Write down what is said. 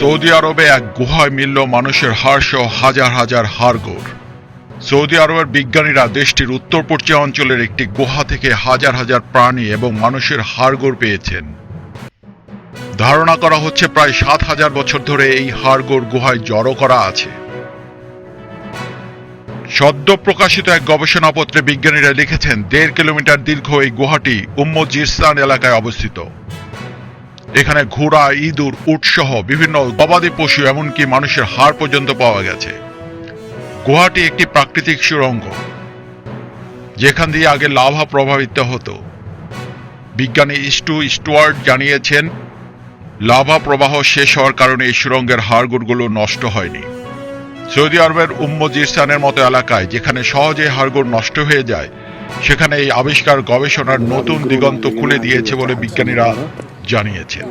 Saudi আরবে এক গুহায় মিলল মানুষের হাড় হাজার হাজার হাড়গোড় সৌদি আরবের বিজ্ঞানীরা দেশটির উত্তর পশ্চিম অঞ্চলের একটি গুহা থেকে হাজার হাজার প্রাণী এবং মানুষের হাড়গোড় পেয়েছেন। ধারণা করা হচ্ছে প্রায় সাত হাজার বছর ধরে এই হাড়গোড় গুহায় জড়ো করা আছে। সদ্য প্রকাশিত এক গবেষণাপত্রে বিজ্ঞানীরা লিখেছেন, দেড় কিলোমিটার দীর্ঘ এই গুহাটি উম্ম জিরসান এলাকায় অবস্থিত। এখানে ঘোড়া, ইঁদুর উটসহ বিভিন্ন গবাদি পশু এমনকি মানুষের হাড় পর্যন্ত পাওয়া গেছে। গুহাটি একটি প্রাকৃতিক সুরঙ্গ যেখান দিয়ে আগে লাভা প্রভাবিত হতো। বিজ্ঞানী ইস্টু স্টুয়ার্ট জানিয়েছেন, লাভা প্রবাহ শেষ হওয়ার কারণে এই সুড়ঙ্গের হাড়গোড়গুলো নষ্ট হয়নি। সৌদি আরবের উম্মজিস্তানের মতো এলাকায় যেখানে সহজে হাড়গোড় নষ্ট হয়ে যায়, সেখানে এই আবিষ্কার গবেষণার নতুন দিগন্ত খুলে দিয়েছে বলে বিজ্ঞানীরা জানিয়েছেন।